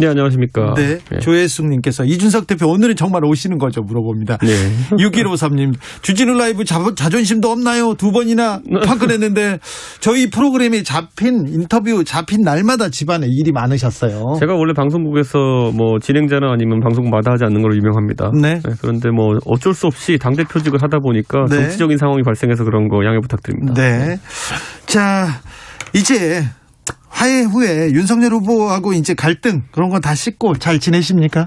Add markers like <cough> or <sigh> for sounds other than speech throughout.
네, 안녕하십니까. 네. 네. 조혜숙님께서 이준석 대표 오늘은 정말 오시는 거죠? 물어봅니다. 네. <laughs> 6153님, 주진우 라이브 자, 자존심도 없나요? 두 번이나 파근했는데 저희 프로그램에 잡힌 인터뷰 잡힌 날마다 집안에 일이 많으셨어요. 제가 원래 방송국에서 뭐 진행자나 아니면 방송국 마다 하지 않는 걸로 유명합니다. 네. 그런데 뭐 어쩔 수 없이 당대표직을 하다 보니까 네. 정치적인 상황이 발생해서 그런 거 양해 부탁드립니다. 네. 자, 이제 화해 후에 윤석열 후보하고 이제 갈등 그런 건 다 씻고 잘 지내십니까?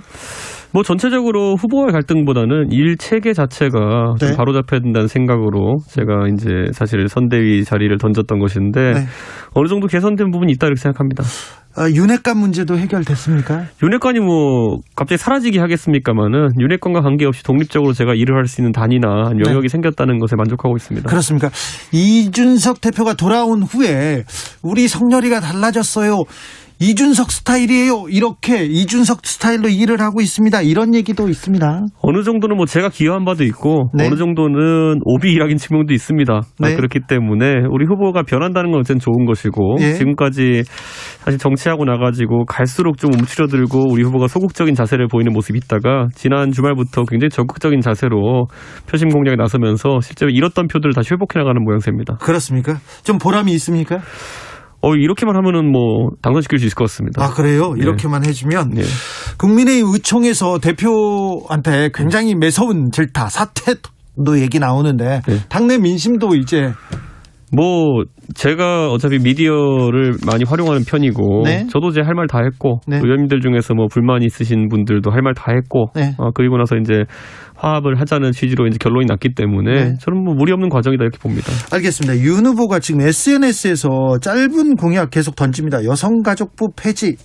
뭐 전체적으로 후보와의 갈등보다는 일 체계 자체가 네. 좀 바로잡혀야 된다는 생각으로 제가 이제 사실 선대위 자리를 던졌던 것인데 네. 어느 정도 개선된 부분이 있다 이렇게 생각합니다. 아, 윤핵관 문제도 해결됐습니까? 윤핵관이 뭐 갑자기 사라지기 하겠습니까마는 윤핵관과 관계없이 독립적으로 제가 일을 할 수 있는 단위나 영역이 네. 생겼다는 것에 만족하고 있습니다. 그렇습니까? 이준석 대표가 돌아온 후에 우리 성렬이가 달라졌어요. 이준석 스타일이에요. 이렇게 이준석 스타일로 일을 하고 있습니다. 이런 얘기도 있습니다. 어느 정도는 뭐 제가 기여한 바도 있고 네. 어느 정도는 오비 일학인 측면도 있습니다. 아, 네. 그렇기 때문에 우리 후보가 변한다는 건 어쨌든 좋은 것이고 예. 지금까지 사실 정치하고 나가지고 갈수록 좀 움츠려들고 우리 후보가 소극적인 자세를 보이는 모습이 있다가 지난 주말부터 굉장히 적극적인 자세로 표심 공략에 나서면서 실제로 잃었던 표들을 다시 회복해 나가는 모양새입니다. 그렇습니까? 좀 보람이 있습니까? 어 이렇게만 하면은 뭐 당선시킬 수 있을 것 같습니다. 아, 그래요? 네. 이렇게만 해주면 네. 국민의힘 의총에서 대표한테 굉장히 매서운 질타, 사퇴도 얘기 나오는데 네. 당내 민심도 이제 뭐 제가 어차피 미디어를 많이 활용하는 편이고 네. 저도 제할 말 다 했고 네. 의원님들 중에서 뭐 불만 있으신 분들도 할 말 다 했고 네. 어, 그리고 나서 이제 화합을 하자는 취지로 이제 결론이 났기 때문에 네. 저는 뭐 무리 없는 과정이다 이렇게 봅니다. 알겠습니다. 윤 후보가 지금 SNS에서 짧은 공약 계속 던집니다. 여성가족부 폐지,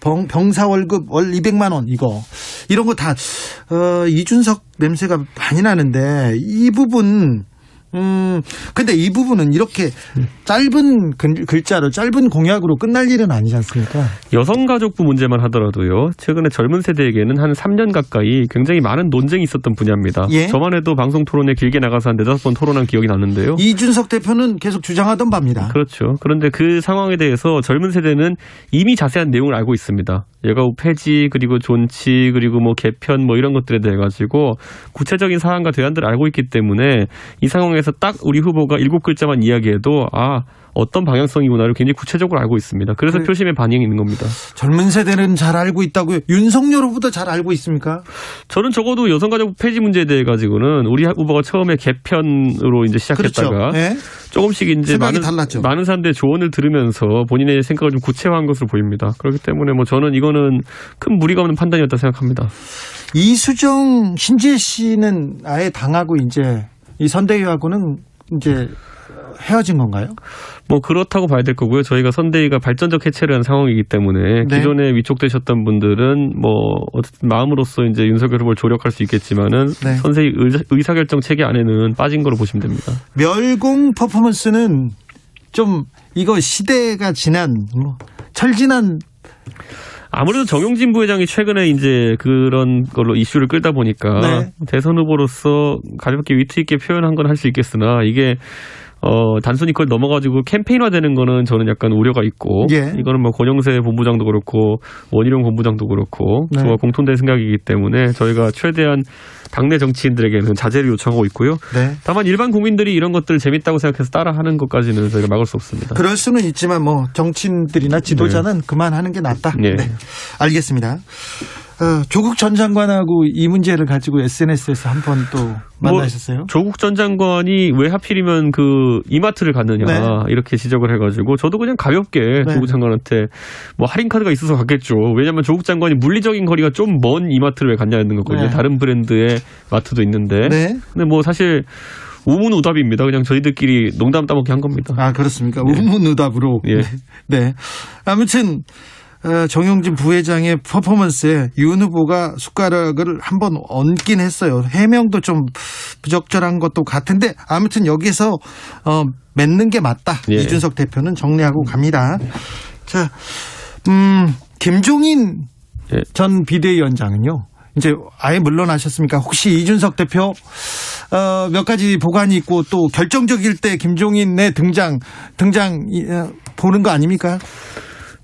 병, 병사 월급 월 200만 원 이거 이런 거다 어, 이준석 냄새가 많이 나는데 이 부분 음 근데 이 부분은 이렇게 짧은 글- 글자로 짧은 공약으로 끝날 일은 아니지 않습니까? 여성가족부 문제만 하더라도요. 최근에 젊은 세대에게는 한 3년 가까이 굉장히 많은 논쟁이 있었던 분야입니다. 예. 저만 해도 방송 토론에 길게 나가서 한 네다섯 번 토론한 기억이 나는데요. 이준석 대표는 계속 주장하던 바입니다. 그렇죠. 그런데 그 상황에 대해서 젊은 세대는 이미 자세한 내용을 알고 있습니다. 여가부 폐지 그리고 존치 그리고 뭐 개편 뭐 이런 것들에 대해 가지고 구체적인 사안과 대안들을 알고 있기 때문에 이 상황에서 딱 우리 후보가 일곱 글자만 이야기해도 아 어떤 방향성이구나를 굉장히 구체적으로 알고 있습니다. 그래서 그래. 표심의 반영이 있는 겁니다. 젊은 세대는 잘 알고 있다고요. 윤석열 후보도 잘 알고 있습니까? 저는 적어도 여성가족 폐지 문제에 대해 가지고는 우리 후보가 처음에 개편으로 이제 시작했다가 그렇죠. 네. 조금씩 이제 많은 달랐죠. 많은 사람들의 조언을 들으면서 본인의 생각을 좀 구체화한 것으로 보입니다. 그렇기 때문에 뭐 저는 이거는 큰 무리가 없는 판단이었다 생각합니다. 이수정 신재 씨는 아예 당하고 이제 이 선대위하고는 이제 헤어진 건가요? 뭐 그렇다고 봐야 될 거고요. 저희가 선대위가 발전적 해체를 한 상황이기 때문에 네. 기존에 위촉되셨던 분들은 뭐 어쨌든 마음으로써 이제 윤석열 후보를 조력할 수 있겠지만은 네. 선대위 의사, 의사결정 체계 안에는 빠진 거로 보시면 됩니다. 멸공 퍼포먼스는 좀 이거 시대가 지난 뭐 철지난 아무래도 정용진 부회장이 최근에 이제 그런 걸로 이슈를 끌다 보니까 네. 대선 후보로서 가볍게 위트 있게 표현한 건 할 수 있겠으나 이게 어 단순히 그걸 넘어가지고 캠페인화되는 거는 저는 약간 우려가 있고 예. 이거는 뭐 권영세 본부장도 그렇고 원희룡 본부장도 그렇고 네. 저와 공통된 생각이기 때문에 저희가 최대한 당내 정치인들에게는 자제를 요청하고 있고요. 네. 다만 일반 국민들이 이런 것들을 재밌다고 생각해서 따라하는 것까지는 저희가 막을 수 없습니다. 그럴 수는 있지만 뭐 정치인들이나 지도자는 그만하는 게 낫다. 네. 알겠습니다. 어, 조국 전 장관하고 이 문제를 가지고 SNS에서 한 번또뭐 만나셨어요? 조국 전 장관이 왜 하필이면 그 이마트를 갔느냐 네. 이렇게 지적을 해가지고 저도 그냥 가볍게 네. 조국 장관한테 뭐 할인 카드가 있어서 갔겠죠. 왜냐하면 조국 장관이 물리적인 거리가 좀 먼 이마트를 왜 갔냐는 거거든요. 네. 다른 브랜드의 마트도 있는데. 네. 근데 뭐 사실 우문우답입니다. 그냥 저희들끼리 농담 따먹기 한 겁니다. 아 그렇습니까? 우문의답으로. 예. <laughs> 네. 아무튼 어, 정용진 부회장의 퍼포먼스에 윤 후보가 숟가락을 한 번 얹긴 했어요. 해명도 좀 부적절한 것도 같은데 아무튼 여기서 어, 맺는 게 맞다. 예. 이준석 대표는 정리하고 갑니다. 자, 음, 김종인 예. 전 비대위원장은요. 이제 아예 물러나셨습니까? 혹시 이준석 대표 어, 몇 가지 보관이 있고 또 결정적일 때 김종인의 등장 등장 이, 어, 보는 거 아닙니까?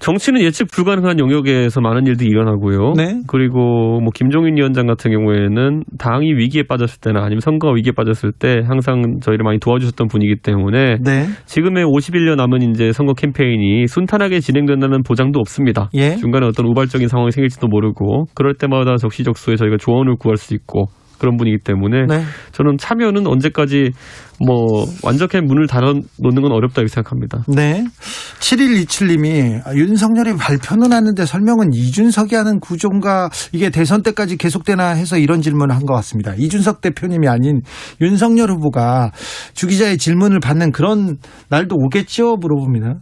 정치는 예측 불가능한 영역에서 많은 일들이 일어나고요. 네. 그리고 뭐 김종인 위원장 같은 경우에는 당이 위기에 빠졌을 때나 아니면 선거가 위기에 빠졌을 때 항상 저희를 많이 도와주셨던 분이기 때문에 네. 지금의 51년 남은 이제 선거 캠페인이 순탄하게 진행된다는 보장도 없습니다. 예. 중간에 어떤 우발적인 상황이 생길지도 모르고 그럴 때마다 적시적소에 저희가 조언을 구할 수 있고 그런 분이기 때문에 네. 저는 참여는 언제까지 뭐 완전히 문을 닫아 놓는 건 어렵다 이렇게 생각합니다. 네. 7127님이 윤석열이 발표는 하는데 설명은 이준석이 하는 구조인가 이게 대선 때까지 계속되나 해서 이런 질문을 한 것 같습니다. 이준석 대표님이 아닌 윤석열 후보가 주 기자의 질문을 받는 그런 날도 오겠죠? 물어봅니다.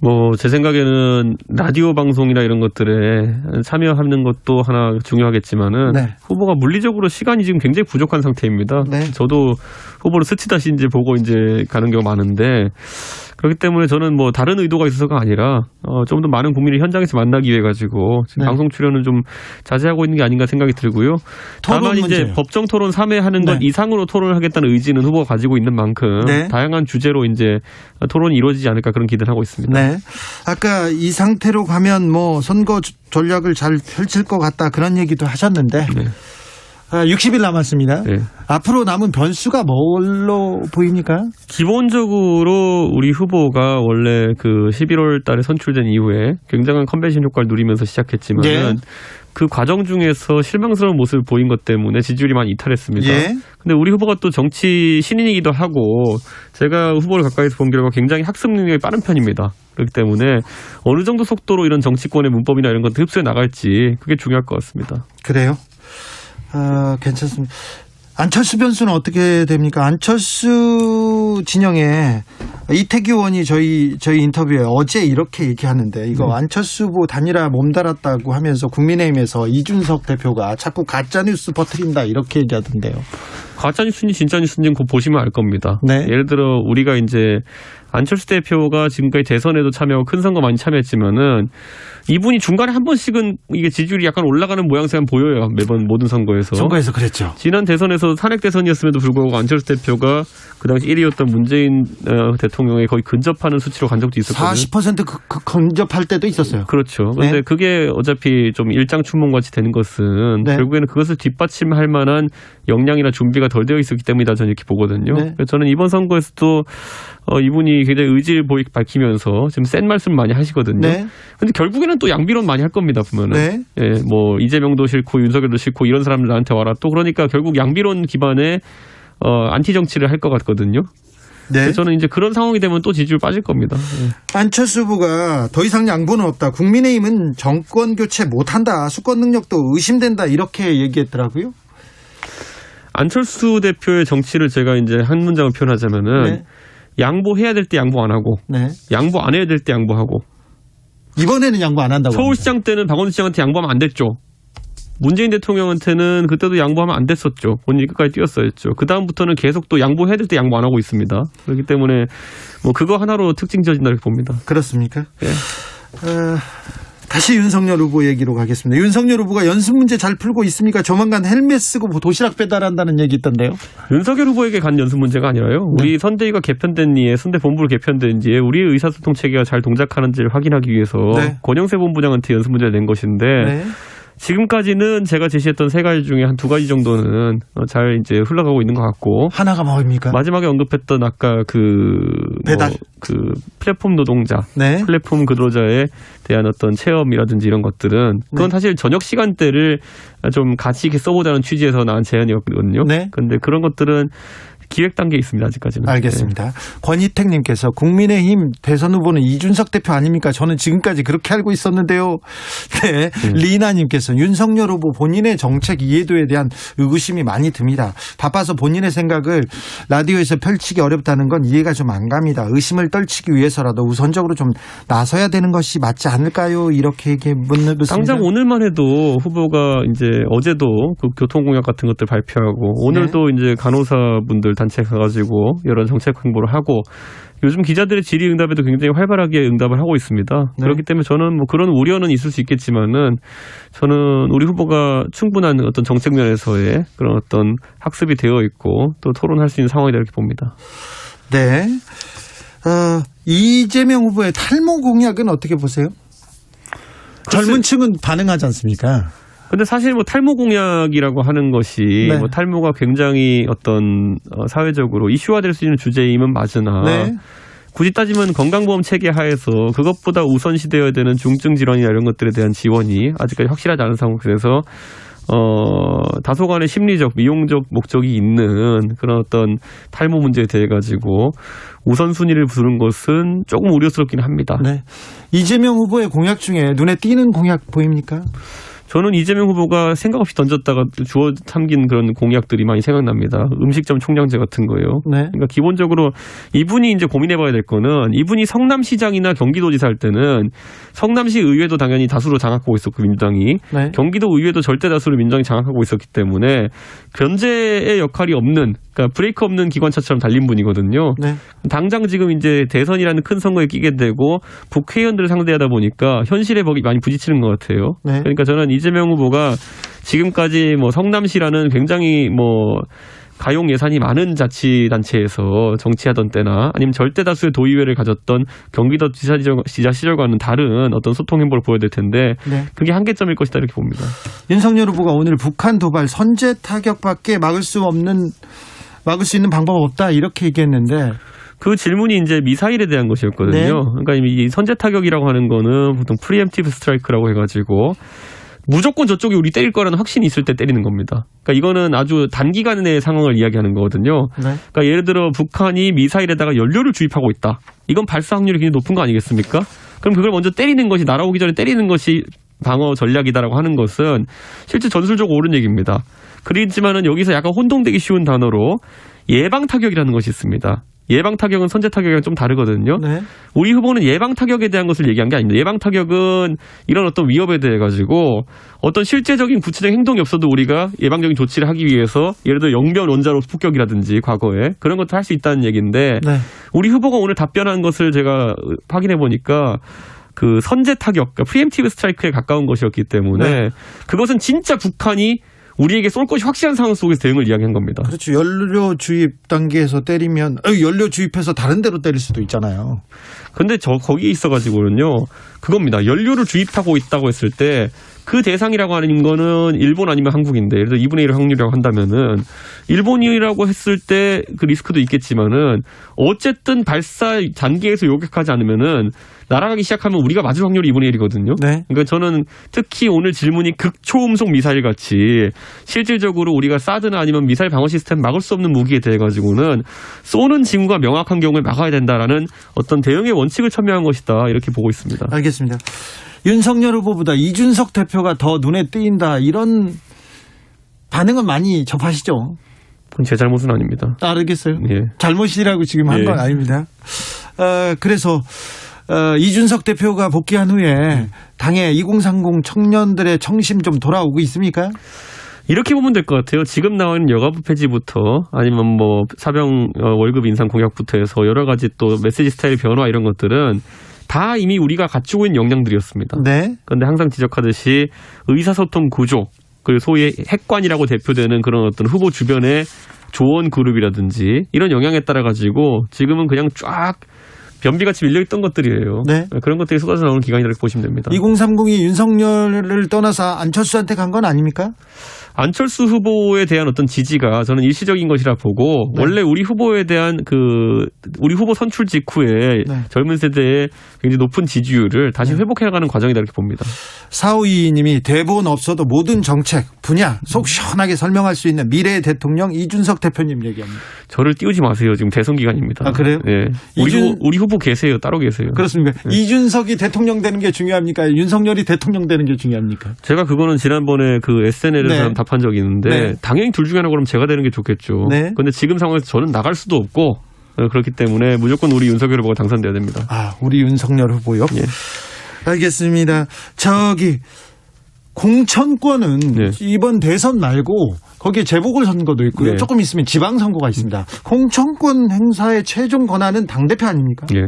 뭐 제 생각에는 라디오 방송이나 이런 것들에 참여하는 것도 하나 중요하겠지만은 네. 후보가 물리적으로 시간이 지금 굉장히 부족한 상태입니다. 네. 저도 후보를 스치다시 이제 보고 이제 가는 경우가 많은데 그렇기 때문에 저는 뭐 다른 의도가 있어서가 아니라 어, 좀 더 많은 국민을 현장에서 만나기 위해 가지고 지금 네. 방송 출연은 좀 자제하고 있는 게 아닌가 생각이 들고요. 다만 이제 문제요. 법정 토론 3회 하는 것 네. 이상으로 토론을 하겠다는 의지는 후보가 가지고 있는 만큼 네. 다양한 주제로 이제 토론이 이루어지지 않을까 그런 기대를 하고 있습니다. 네. 아까 이 상태로 가면 뭐 선거 주- 전략을 잘 펼칠 것 같다 그런 얘기도 하셨는데 네. 아, 60일 남았습니다. 네. 앞으로 남은 변수가 뭘로 보입니까? 기본적으로 우리 후보가 원래 그 11월 달에 선출된 이후에 굉장한 컨벤션 효과를 누리면서 시작했지만은 예. 그 과정 중에서 실망스러운 모습을 보인 것 때문에 지지율이 많이 이탈했습니다. 예. 근데 우리 후보가 또 정치 신인이기도 하고 제가 후보를 가까이서 본 결과 굉장히 학습 능력이 빠른 편입니다. 그렇기 때문에 어느 정도 속도로 이런 정치권의 문법이나 이런 것들 흡수해 나갈지 그게 중요할 것 같습니다. 그래요? 아, 괜찮습니다. 안철수 변수는 어떻게 됩니까? 안철수 진영에 이태규 의원이 저희 저희 인터뷰에 어제 이렇게 얘기하는데 이거 안철수 후보 단일화 몸달았다고 하면서 국민의힘에서 이준석 대표가 자꾸 가짜 뉴스 퍼뜨린다 이렇게 얘기하던데요. 가짜 뉴스인지 진짜 뉴스인지 곧 보시면 알 겁니다. 네. 예를 들어 우리가 이제 안철수 대표가 지금까지 대선에도 참여하고 큰 선거 많이 참여했지만은 이분이 중간에 한 번씩은 이게 지지율이 약간 올라가는 모양새가 보여요. 매번 모든 선거에서. 선거에서 그랬죠. 지난 대선에서 탄핵 대선이었음에도 불구하고 안철수 대표가 그 당시 1위였던 문재인 어, 대통령에 거의 근접하는 수치로 간 적도 있었거든요. 40% 그, 그 근접할 때도 있었어요. 그렇죠. 그런데 네. 그게 어차피 좀 일장 춘몽같이 되는 것은 네. 결국에는 그것을 뒷받침할 만한 역량이나 준비가 덜 되어 있었기 때문이다 저는 이렇게 보거든요. 네. 그래서 저는 이번 선거에서도 어, 이분이 굉장히 의지를 보이 밝히면서 지금 센 말씀 많이 하시거든요. 네. 근데 결국에는 또 양비론 많이 할 겁니다 보면은. 네. 예, 뭐 이재명도 싫고 윤석열도 싫고 이런 사람들 나한테 와라 또 그러니까 결국 양비론 기반의 어, 안티 정치를 할 것 같거든요. 네. 저는 이제 그런 상황이 되면 또 지지율 빠질 겁니다. 예. 안철수 후보가 더 이상 양보는 없다. 국민의힘은 정권 교체 못한다. 수권 능력도 의심된다. 이렇게 얘기했더라고요. 안철수 대표의 정치를 제가 이제 한 문장을 표현하자면은 네. 양보해야 될 때 양보 안 하고 네. 양보 안 해야 될 때 양보하고 이번에는 양보 안 한다고. 합니다. 서울시장 때는 박원순 시장한테 양보하면 안 됐죠. 문재인 대통령한테는 그때도 양보하면 안 됐었죠. 본인이 끝까지 뛰었어야죠. 그 다음부터는 계속 또 양보해야 될 때 양보 안 하고 있습니다. 그렇기 때문에 뭐 그거 하나로 특징 지어진다 이렇게 봅니다. 그렇습니까? 예. 어, 다시 윤석열 후보 얘기로 가겠습니다. 윤석열 후보가 연습 문제 잘 풀고 있습니까? 조만간 헬멧 쓰고 뭐 도시락 배달한다는 얘기 있던데요. 윤석열 후보에게 간 연습 문제가 아니라요. 우리 선대위가 개편된 뒤에 선대 본부를 개편된 뒤에 우리의 의사소통 체계가 잘 동작하는지를 확인하기 위해서 네. 권영세 본부장한테 연습 문제를 낸 것인데 네. 지금까지는 제가 제시했던 세 가지 중에 한 두 가지 정도는 어, 잘 이제 흘러가고 있는 것 같고 하나가 뭐입니까? 마지막에 언급했던 아까 그, 배달. 뭐, 그 플랫폼 노동자, 네. 플랫폼 근로자에 대한 어떤 체험이라든지 이런 것들은 그건 네. 사실 저녁 시간대를 좀 같이 이렇게 써보자는 취지에서 나온 제안이었거든요. 네. 근데 그런 것들은 기획 단계에 있습니다 아직까지는. 알겠습니다. 권희택님께서 국민의힘 대선 후보는 이준석 대표 아닙니까? 저는 지금까지 그렇게 알고 있었는데요. <laughs> 네. 리나님께서 윤석열 후보 본인의 정책 이해도에 대한 의구심이 많이 듭니다. 바빠서 본인의 생각을 라디오에서 펼치기 어렵다는 건 이해가 좀 안 갑니다. 의심을 떨치기 위해서라도 우선적으로 좀 나서야 되는 것이 맞지 않을까요? 이렇게 얘기 묻는 당장 오늘만 해도 후보가 이제 어제도 그 교통공약 같은 것들 발표하고 오늘도 이제 간호사분들 단체 가가지고 여러 정책 홍보를 하고 요즘 기자들의 질의응답에도 굉장히 활발하게 응답을 하고 있습니다. 네. 그렇기 때문에 저는 뭐 그런 우려는 있을 수 있겠지만은 저는 우리 후보가 충분한 어떤 정책 면에서의 그런 어떤 학습이 되어 있고 또 토론할 수 있는 상황이다 이렇게 봅니다. 네. 어, 이재명 후보의 탈모 공약은 어떻게 보세요? 젊은 층은 반응하지 않습니까? 근데 사실 뭐 탈모 공약이라고 하는 것이 네. 뭐 탈모가 굉장히 어떤 어, 사회적으로 이슈화될 수 있는 주제임은 맞으나 네. 굳이 따지면 건강보험 체계 하에서 그것보다 우선시되어야 되는 중증 질환이나 이런 것들에 대한 지원이 아직까지 확실하지 않은 상황에서 어 다소간의 심리적 미용적 목적이 있는 그런 어떤 탈모 문제에 대해 가지고 우선순위를 부르는 것은 조금 우려스럽긴 합니다. 네. 이재명 후보의 공약 중에 눈에 띄는 공약 보입니까? 저는 이재명 후보가 생각 없이 던졌다가 주워 삼긴 그런 공약들이 많이 생각납니다. 음식점 총량제 같은 거요. 네. 그러니까 기본적으로 이분이 이제 고민해봐야 될 거는 이분이 성남시장이나 경기도지사 할 때는 성남시 의회도 당연히 다수로 장악하고 있었고 민주당이 네. 경기도 의회도 절대 다수로 민주당이 장악하고 있었기 때문에 견제의 역할이 없는 그러니까 브레이크 없는 기관차처럼 달린 분이거든요. 네. 당장 지금 이제 대선이라는 큰 선거에 끼게 되고 국회의원들을 상대하다 보니까 현실에 많이 부딪히는 것 같아요. 네. 그러니까 저는 이재명 후보가 지금까지 뭐 성남시라는 굉장히 뭐 가용 예산이 많은 자치단체에서 정치하던 때나 아니면 절대 다수의 도의회를 가졌던 경기도 지사 시절- 지사 시절과는 다른 어떤 소통 행보를 보여야 될 텐데 네. 그게 한계점일 것이다 이렇게 봅니다. 윤석열 후보가 오늘 북한 도발 선제 타격밖에 막을 수 없는 막을 수 있는 방법 없다 이렇게 얘기했는데 그 질문이 이제 미사일에 대한 것이었거든요. 네. 그러니까 이 선제 타격이라고 하는 거는 보통 프리엠티브 스트라이크라고 해가지고 무조건 저쪽이 우리 때릴 거라는 확신이 있을 때 때리는 겁니다. 그러니까 이거는 아주 단기간의 상황을 이야기하는 거거든요. 네. 그러니까 예를 들어 북한이 미사일에다가 연료를 주입하고 있다. 이건 발사 확률이 굉장히 높은 거 아니겠습니까? 그럼 그걸 먼저 때리는 것이 날아오기 전에 때리는 것이 방어 전략이다라고 하는 것은 실제 전술적 으로 옳은 얘기입니다. 그렇지만은 여기서 약간 혼동되기 쉬운 단어로 예방 타격이라는 것이 있습니다. 예방 타격은 선제 타격이랑 좀 다르거든요. 네. 우리 후보는 예방 타격에 대한 것을 얘기한 게 아닙니다. 예방 타격은 이런 어떤 위협에 대해 가지고 어떤 실제적인 구체적인 행동이 없어도 우리가 예방적인 조치를 하기 위해서 예를 들어 영변 원자로 폭격이라든지 과거에 그런 것도 할 수 있다는 얘기인데 네. 우리 후보가 오늘 답변한 것을 제가 확인해 보니까 그 선제 타격, 그러니까 프리엠티브 스트라이크에 가까운 것이었기 때문에 네. 그것은 진짜 북한이 우리에게 쏠 것이 확실한 상황 속에서 대응을 이야기한 겁니다. 그렇죠. 연료 주입 단계에서 때리면 어, 연료 주입해서 다른 데로 때릴 수도 있잖아요. 근데 저 거기에 있어 가지고는요 그겁니다. 연료를 주입하고 있다고 했을 때 그 대상이라고 하는 거는 일본 아니면 한국인데 예를 들어 2분의 1 확률이라고 한다면은 일본이라고 했을 때 그 리스크도 있겠지만은 어쨌든 발사 단계에서 요격하지 않으면은 날아가기 시작하면 우리가 맞을 확률이 2분의 1이거든요. 네. 그러니까 저는 특히 오늘 질문이 극초음속 미사일 같이 실질적으로 우리가 사드나 아니면 미사일 방어 시스템 막을 수 없는 무기에 대해 가지고는 쏘는 징후가 명확한 경우에 막아야 된다라는 어떤 대응의 원칙을 첨예한 것이다 이렇게 보고 있습니다. 알겠습니다. 윤석열 후보보다 이준석 대표가 더 눈에 띄인다 이런 반응은 많이 접하시죠? 그건 제 잘못은 아닙니다. 알겠어요. 예. 잘못이라고 지금 한 예. 건 아닙니다. 어, 그래서 어, 이준석 대표가 복귀한 후에 당의 2030 청년들의 청심 좀 돌아오고 있습니까? 이렇게 보면 될 것 같아요. 지금 나온 여가부 폐지부터 아니면 뭐 사병 어, 월급 인상 공약부터 해서 여러 가지 또 메시지 스타일 변화 이런 것들은 다 이미 우리가 갖추고 있는 역량들이었습니다. 네. 그런데 항상 지적하듯이 의사소통 구조 그리고 소위 핵관이라고 대표되는 그런 어떤 후보 주변의 조언 그룹이라든지 이런 영향에 따라 가지고 지금은 그냥 쫙 변비같이 밀려있던 것들이에요. 네. 그런 것들이 쏟아져 나오는 기간이라고 보시면 됩니다. 2030이 윤석열을 떠나서 안철수한테 간 건 아닙니까? 안철수 후보에 대한 어떤 지지가 저는 일시적인 것이라 보고 네. 원래 우리 후보에 대한 그 우리 후보 선출 직후에 네. 젊은 세대의 굉장히 높은 지지율을 다시 회복해 나가는 과정이다 이렇게 봅니다. 4522님이 대본 없어도 모든 정책 분야 속 시원하게 설명할 수 있는 미래의 대통령 이준석 대표님 얘기합니다. 저를 띄우지 마세요. 지금 대선 기간입니다. 아, 그래요? 예. 우리, 이준- 후보, 우리 후보 계세요. 따로 계세요. 그렇습니까? 이준석이 대통령 되는 게 중요합니까? 윤석열이 대통령 되는 게 중요합니까? 제가 그거는 지난번에 그 SNL에서 네. 답한 적이 있는데 네. 당연히 둘 중에 하나 그럼 제가 되는 게 좋겠죠. 네. 근데 지금 상황에서 저는 나갈 수도 없고 어, 그렇기 때문에 무조건 우리 윤석열 후보가 당선돼야 됩니다. 아, 우리 윤석열 후보요? 예. 알겠습니다. 저기 공천권은 네. 이번 대선 말고 거기에 재보궐 선거도 있고요. 네. 조금 있으면 지방 선거가 있습니다. 공천권 행사의 최종 권한은 당 대표 아닙니까? 예.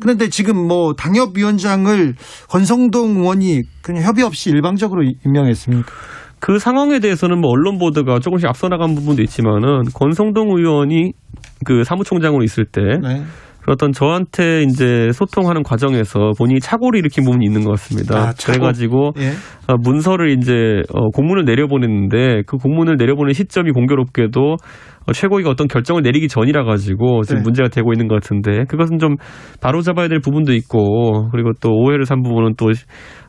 그런데 지금 뭐 당협위원장을 권성동 의원이 그냥 협의 없이 일방적으로 임명했습니까? 그 상황에 대해서는 뭐 언론 보도가 조금씩 앞서 나간 부분도 있지만은 권성동 의원이 그 사무총장으로 있을 때 네. 어떤 저한테 이제 소통하는 과정에서 본인이 착오를 일으킨 부분이 있는 것 같습니다. 아. 그래가지고 예. 어, 문서를 이제 어, 공문을 내려보냈는데 그 공문을 내려보낸 시점이 공교롭게도 어, 최고위가 어떤 결정을 내리기 전이라 가지고 지금 네. 문제가 되고 있는 것 같은데 그것은 좀 바로 잡아야 될 부분도 있고 그리고 또 오해를 산 부분은 또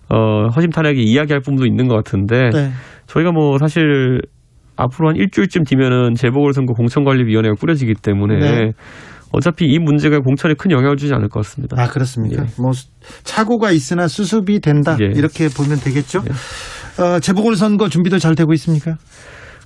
어, 허심탄회하게 이야기할 부분도 있는 것 같은데 네. 저희가 뭐 사실 앞으로 한 일주일쯤 뒤면은 재보궐선거 공천관리위원회가 꾸려지기 때문에 네. 어차피 이 문제가 공천에 큰 영향을 주지 않을 것 같습니다. 아 그렇습니까? 예. 뭐 수- 착오가 있으나 수습이 된다 예. 이렇게 보면 되겠죠. 어, 재보궐 선거 준비도 잘 되고 있습니까?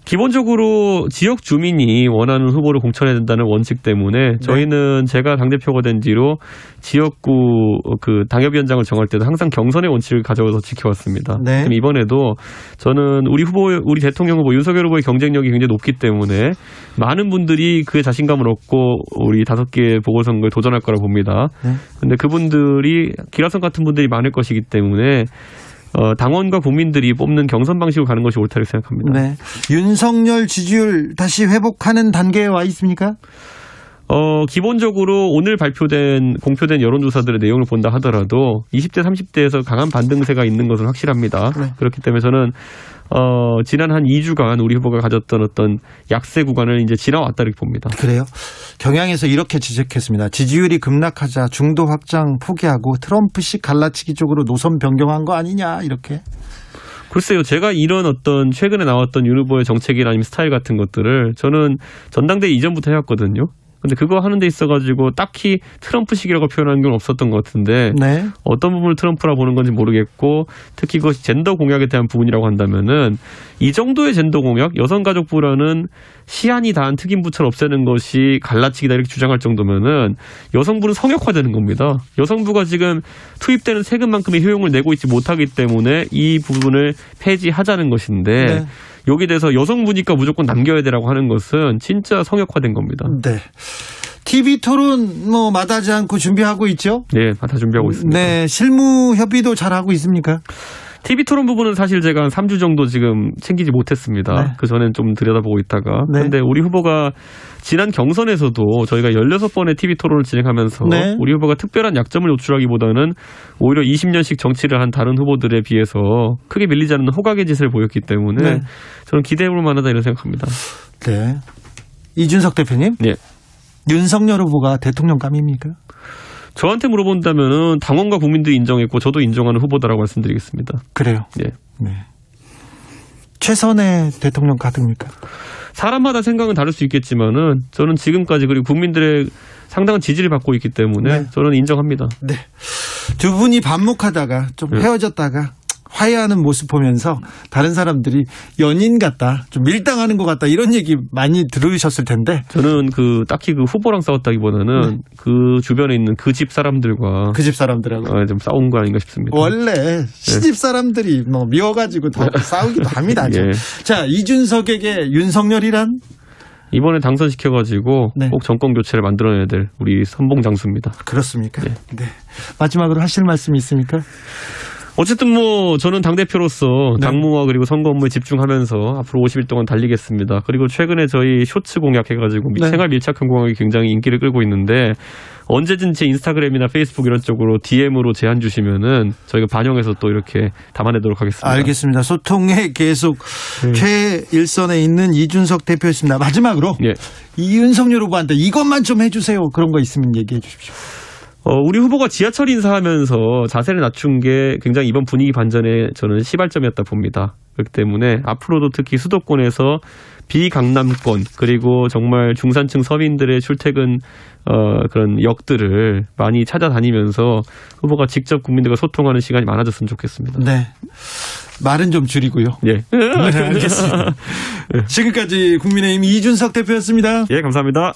기본적으로 지역 주민이 원하는 후보를 공천해야 된다는 원칙 때문에 저희는 제가 당대표가 된 뒤로 지역구 그 당협위원장을 정할 때도 항상 경선의 원칙을 가져와서 지켜왔습니다. 네. 그럼 이번에도 저는 우리 후보, 우리 대통령 후보 윤석열 후보의 경쟁력이 굉장히 높기 때문에 많은 분들이 그에 자신감을 얻고 우리 다섯 개 보궐선거에 도전할 거라 봅니다. 네. 근데 그분들이 기라성 같은 분들이 많을 것이기 때문에 어, 당원과 국민들이 뽑는 경선 방식으로 가는 것이 옳다고 생각합니다. 네. 윤석열 지지율 다시 회복하는 단계에 와 있습니까? 어, 기본적으로 오늘 발표된 공표된 여론조사들의 내용을 본다 하더라도 20대, 30대에서 강한 반등세가 있는 것은 확실합니다. 네. 그렇기 때문에 저는 어, 지난 한 2주간 우리 후보가 가졌던 어떤 약세 구간을 이제 지나왔다 이렇게 봅니다. 그래요. 경향에서 이렇게 지적했습니다. 지지율이 급락하자 중도 확장 포기하고 트럼프식 갈라치기 쪽으로 노선 변경한 거 아니냐 이렇게. 글쎄요, 제가 이런 어떤 최근에 나왔던 윤 후보의 정책이나 아니면 스타일 같은 것들을 저는 전당대 회 이전부터 해왔거든요. 근데 그거 하는 데 있어 가지고 딱히 트럼프식이라고 표현하는 건 없었던 것 같은데 네. 어떤 부분을 트럼프라 보는 건지 모르겠고 특히 그것이 젠더 공약에 대한 부분이라고 한다면은 이 정도의 젠더 공약 여성가족부라는 시한이 다한 특임부처를 없애는 것이 갈라치기다 이렇게 주장할 정도면은 여성부는 성역화되는 겁니다. 여성부가 지금 투입되는 세금만큼의 효용을 내고 있지 못하기 때문에 이 부분을 폐지하자는 것인데 네. 여기 대해서 여성부니까 무조건 남겨야 되라고 하는 것은 진짜 성역화된 겁니다. 네. TV 토론 뭐 마다하지 않고 준비하고 있죠? 네, 다 준비하고 있습니다. 네, 실무 협의도 잘 하고 있습니까? TV 토론 부분은 사실 제가 한 3주 정도 지금 챙기지 못했습니다. 네. 그 전엔 좀 들여다보고 있다가. 네. 근데 우리 후보가 지난 경선에서도 저희가 16번의 TV 토론을 진행하면서 네. 우리 후보가 특별한 약점을 노출하기보다는 오히려 20년씩 정치를 한 다른 후보들에 비해서 크게 밀리지 않는 호각의 짓을 보였기 때문에 네. 저는 기대해볼 만하다 이런 생각합니다. 네. 이준석 대표님, 네. 윤석열 후보가 대통령감입니까? 저한테 물어본다면은 당원과 국민들이 인정했고 저도 인정하는 후보다라고 말씀드리겠습니다. 그래요. 네. 네. 최선의 대통령 가득입니까? 사람마다 생각은 다를 수 있겠지만은 저는 지금까지 그리고 국민들의 상당한 지지를 받고 있기 때문에 네. 저는 인정합니다. 네. 두 분이 반목하다가 좀 네. 헤어졌다가 화해하는 모습 보면서 다른 사람들이 연인 같다, 좀 밀당하는 것 같다 이런 얘기 많이 들으셨을 텐데 저는 그 딱히 그 후보랑 싸웠다기보다는 네. 그 주변에 있는 그 집 사람들과 그 집 사람들하고 어, 좀 싸운 거 아닌가 싶습니다. 원래 시집 사람들이 뭐 미워가지고 더 <laughs> 싸우기도 합니다. 예. 자 이준석에게 윤석열이란 이번에 당선시켜가지고 네. 꼭 정권 교체를 만들어내야 될 우리 선봉 장수입니다. 그렇습니까? 네. 마지막으로 하실 말씀 있습니까? 어쨌든 뭐 저는 당 대표로서 네. 당무와 그리고 선거 업무에 집중하면서 앞으로 50일 동안 달리겠습니다. 그리고 최근에 저희 쇼츠 공약해가지고 네. 생활 밀착형 공약이 굉장히 인기를 끌고 있는데 언제든 제 인스타그램이나 페이스북 이런 쪽으로 DM으로 제안 주시면은 저희가 반영해서 또 이렇게 담아내도록 하겠습니다. 알겠습니다. 소통에 계속 네. 최일선에 있는 이준석 대표였습니다. 마지막으로 예. 이 윤석열 후보한테 이것만 좀 해주세요. 그런 거 있으면 얘기해 주십시오. 어, 우리 후보가 지하철 인사하면서 자세를 낮춘 게 굉장히 이번 분위기 반전에 저는 시발점이었다 봅니다. 그렇기 때문에 앞으로도 특히 수도권에서 비강남권 그리고 정말 중산층 서민들의 출퇴근 어, 그런 역들을 많이 찾아다니면서 후보가 직접 국민들과 소통하는 시간이 많아졌으면 좋겠습니다. 네. 말은 좀 줄이고요. 예. 네, 알겠습니다. <laughs> 지금까지 국민의힘 이준석 대표였습니다. 예, 감사합니다.